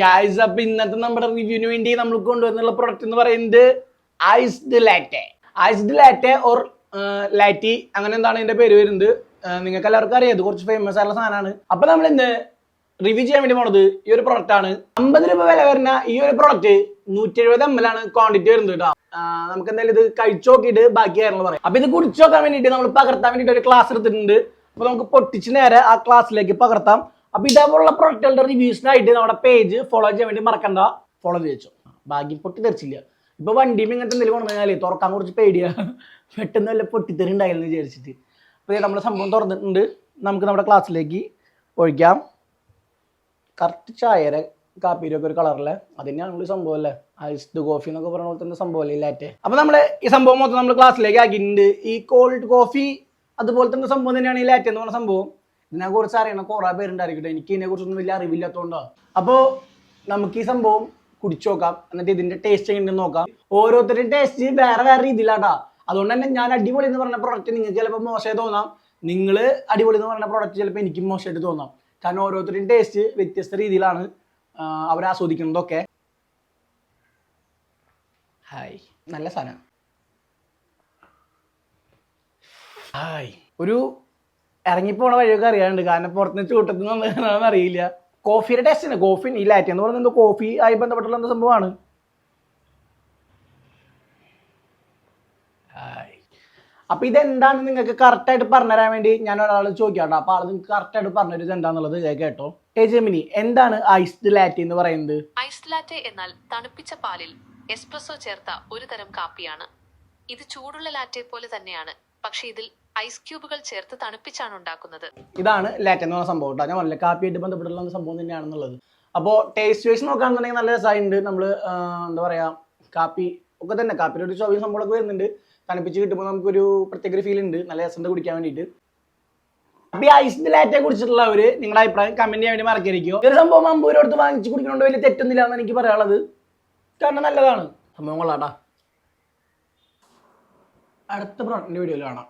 Guys അപ്പൊ ഇന്നത്തെ നമ്മുടെ റിവ്യൂവിന് വേണ്ടി നമ്മൾ കൊണ്ടുവന്നുള്ള പ്രൊഡക്റ്റ് എന്ന് പറയുന്നത് iced latte iced latte or latte അങ്ങനെ എന്താണ് ഇതിന്റെ പേര് വരുന്നത്? നിങ്ങൾക്ക് എല്ലാവർക്കും അറിയാം. ഇത് കുറച്ച് ഫേമസ് ആയിട്ടുള്ള സാധനമാണ്. അപ്പൊ നമ്മൾ ഇന്ന് റിവ്യൂ ചെയ്യാൻ വേണ്ടി പോണത് ഈ ഒരു പ്രൊഡക്റ്റ് ആണ്. അമ്പത് രൂപ വില വരുന്ന ഈ ഒരു പ്രൊഡക്റ്റ് നൂറ്റി എഴുപത് എം എൽ ആണ് ക്വാണ്ടിറ്റി വരുന്നത് കേട്ടോ. നമുക്ക് എന്തായാലും ഇത് കഴിച്ചു നോക്കിയിട്ട് ബാക്കി കാര്യങ്ങൾ പറയാം. അപ്പൊ ഇത് കുടിച്ചു നോക്കാൻ വേണ്ടിയിട്ട് നമ്മൾ പകർത്താൻ വേണ്ടിയിട്ട് ഒരു ക്ലാസ് എടുത്തിട്ടുണ്ട്. അപ്പൊ നമുക്ക് പൊട്ടിച്ച് നേരെ ആ ക്ലാസ്സിലേക്ക് പകർത്താം. അപ്പൊ ഇതേപോലുള്ള പ്രൊഡക്റ്റുകളുടെ റിവ്യൂസിനായിട്ട് നമ്മുടെ പേജ് ഫോളോ ചെയ്യാൻ വേണ്ടി മറക്കണ്ട. ഫോളോ ചെയ്ത് ഭാഗ്യം പൊട്ടി തെറിച്ചില്ല ഇപ്പൊ വണ്ടിയും ഇങ്ങനത്തെ എന്തെങ്കിലും കൊണ്ടു കഴിഞ്ഞാൽ തുറക്കാൻ കുറച്ച് പേടിയാ. പെട്ടെന്ന് വല്ല പൊട്ടിത്തെറി ഉണ്ടായിരുന്നു വിചാരിച്ചിട്ട്. അപ്പൊ നമ്മൾ സംഭവം തുറന്നിട്ടുണ്ട്. നമുക്ക് നമ്മുടെ ക്ലാസ്സിലേക്ക് ഒഴിക്കാം. കറക്റ്റ് ചായര കാപ്പിയുടെ ഒക്കെ ഒരു കളറല്ലേ അത് തന്നെയാണ് ഈ സംഭവം അല്ലേ? ഐസ്ഡ് കോഫി എന്നൊക്കെ പറഞ്ഞ പോലെ തന്നെ സംഭവം അല്ലേ ലാറ്റെ അപ്പൊ നമ്മൾ ഈ സംഭവം മൊത്തം നമ്മൾ ക്ലാസ്സിലേക്ക് ആക്കിയിട്ടുണ്ട്. ഈ കോൾഡ് കോഫി അതുപോലെ തന്നെ സംഭവം തന്നെയാണ് ഈ ലാറ്റെ എന്ന് പറഞ്ഞ സംഭവം. ഇതിനെ കുറിച്ച് അറിയണ. കുറെ പേരുണ്ടായിരിക്കട്ടെ. എനിക്ക് ഇതിനെ കുറിച്ചൊന്നും വലിയ അറിവില്ലാത്തതുകൊണ്ടാണ് അപ്പോൾ നമുക്ക് ഈ സംഭവം കുടിച്ചു നോക്കാം. എന്നിട്ട് ഇതിന്റെ ടേസ്റ്റ് എങ്ങനെ നോക്കാം. ഓരോരുത്തരുടെയും ടേസ്റ്റ് വേറെ വേറെ രീതിയിലാട്ടാ. അതുകൊണ്ട് തന്നെ ഞാൻ അടിപൊളി എന്ന് പറഞ്ഞ പ്രൊഡക്റ്റ് നിങ്ങൾക്ക് ചിലപ്പോൾ മോശമായി തോന്നാം. നിങ്ങൾ അടിപൊളി എന്ന് പറഞ്ഞ പ്രൊഡക്റ്റ് ചിലപ്പോൾ എനിക്കും മോശമായിട്ട് തോന്നാം. കാരണം ഓരോരുത്തരുടെയും ടേസ്റ്റ് വ്യത്യസ്ത രീതിയിലാണ് അവർ ആസ്വദിക്കുന്നതൊക്കെ. ഹായ് നല്ല സാധനം. ഹായ് ഒരു ഇറങ്ങിപ്പോണ വഴിയൊക്കെ അറിയാണ്ട് കാരണം പുറത്തുനിന്ന് ചൂട്ടത്തിന് നിന്ന് അറിയില്ല. കോഫിയുടെ ടേസ്റ്റ് ആണ് കോഫി ഈ ലാറ്റ് എന്ന് പറയുന്നത് എന്തോ കോഫി ആയി ബന്ധപ്പെട്ടുള്ള എന്തോ സംഭവമാണ്. അപ്പൊ ഇതെന്താണ് നിങ്ങൾക്ക് കറക്റ്റ് ആയിട്ട് പറഞ്ഞുതരാൻ വേണ്ടി ഞാൻ ഒരാൾ ചോദിക്കാട്ടോ. അപ്പൊ ആൾ നിങ്ങൾക്ക് കറക്റ്റ് ആയിട്ട് പറഞ്ഞൊരു എന്താന്നുള്ളത് കേട്ടോ. ഏ ജെമിനി എന്താണ് ഐസ്ഡ് ലാറ്റി എന്ന് പറയുന്നത്? ഐസ് ലാറ്റെ എന്നാൽ തണുപ്പിച്ച പാലിൽ എസ്പ്രസോ ചേർത്ത ഒരു തരം കാപ്പിയാണ്. ഇത് ചൂടുള്ള ലാറ്റെ പോലെ തന്നെയാണ്. പക്ഷേ ഇതിൽ ഐസ് ക്യൂബുകൾ ചേർത്ത് തണുപ്പിച്ചാണ് ഉണ്ടാക്കുന്നത്. ഇതാണ് ലാറ്റ് എന്ന് പറഞ്ഞ സംഭവം കേട്ടോ. ഞാൻ പറഞ്ഞില്ല കാപ്പിയായിട്ട് ബന്ധപ്പെട്ടുള്ള സംഭവം തന്നെയാണെന്നുള്ളത് അപ്പോൾ ടേസ്റ്റ് വൈസ് നോക്കുകയാണെന്നുണ്ടെങ്കിൽ നല്ല രസമായിട്ടുണ്ട് നമ്മൾ എന്താ പറയാ കാപ്പി ഒക്കെ തന്നെ. കാപ്പിയുടെ ഒരു ചോദ്യം സംഭവമൊക്കെ വരുന്നുണ്ട്. തണുപ്പിച്ച് കിട്ടുമ്പോൾ നമുക്കൊരു പ്രത്യേക ഫീൽ ഉണ്ട് നല്ല രസം കുടിക്കാൻ വേണ്ടിയിട്ട്. അപ്പൊ ഈ ഐസ് ലാറ്റെ കുറിച്ചിട്ടുള്ളവര് നിങ്ങളുടെ അഭിപ്രായം കമന്റ് ചെയ്യാൻ വേണ്ടി മറക്കായിരിക്കും ഒരു സംഭവം അമ്പൂര് അടുത്ത് വാങ്ങിച്ച് കുടിക്കണോണ്ട് വലിയ തെറ്റൊന്നുമില്ല എന്ന് എനിക്ക് പറയാനുള്ളത്. കാരണം നല്ലതാണ്. സംഭവം കൊള്ളാട്ടാ അടുത്ത പ്രോഡക്റ്റിന്റെ വീഡിയോയിൽ കാണാം.